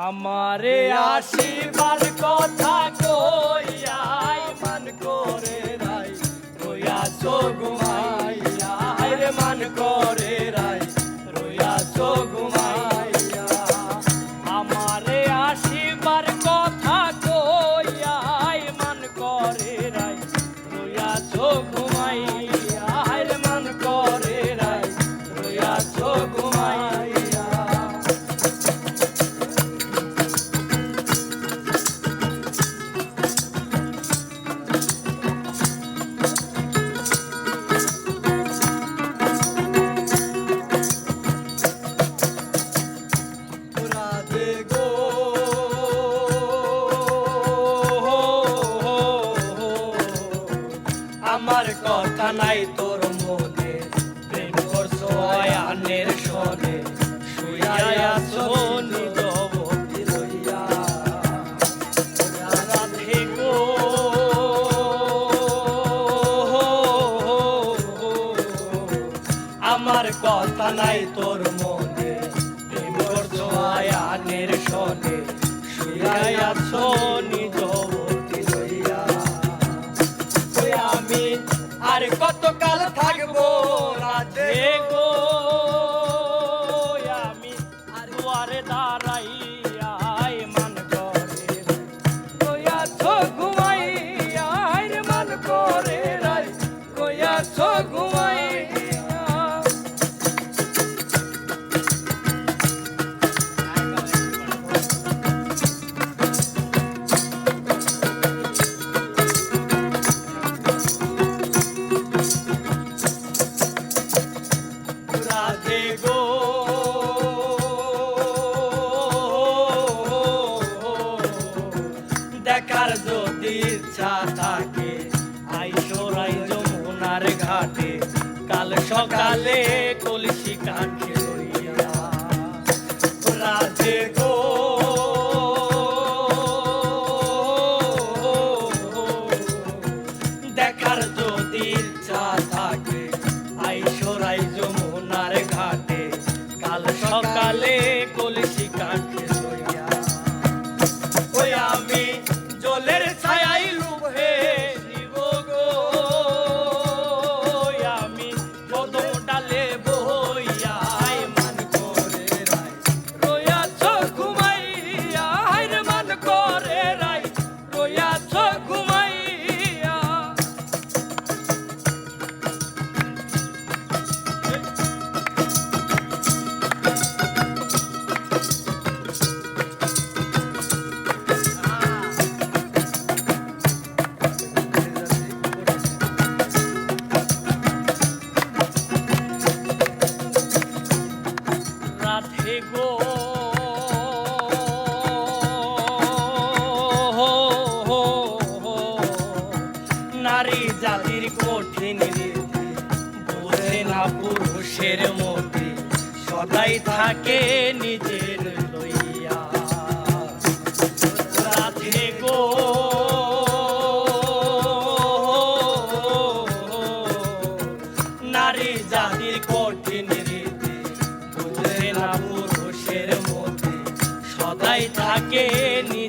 আমারে আসিবার কথা কইয়াই, মান করে রাই রইয়া চো ঘুমাইয়া রে মান করে রাই রইয়া চো ঘুমাইয়া আমারে আসিবার কথা কইয়াই, মান করে রাই রইয়া চো ঘুমাইয়া রে মান করে রাই রইয়া চো কথা নাই তোর মনে। প্রেম করছ আয়ানের সনে। গো। আমার কথা নাই তোর মনে। প্রেম করছ আয়ানের সনে। শুইয়া সোনি দবতি আর কতকাল দেখার যদি ইচ্ছা থাকে আইসরাই যমুনার ঘাটে। কাল সকালে কলসি কাঠে রাধে গো। দেখার যদি ইচ্ছা থাকে আইসরাই যমুনার ঘাটে। কাল সকালে রাধে গো। নারী জাতির কঠিন বোঝে না পুরুষের মতি, সদাই থাকে নিজের লইয়া। রাধে গো। নারী জাতির কঠিন ನೀ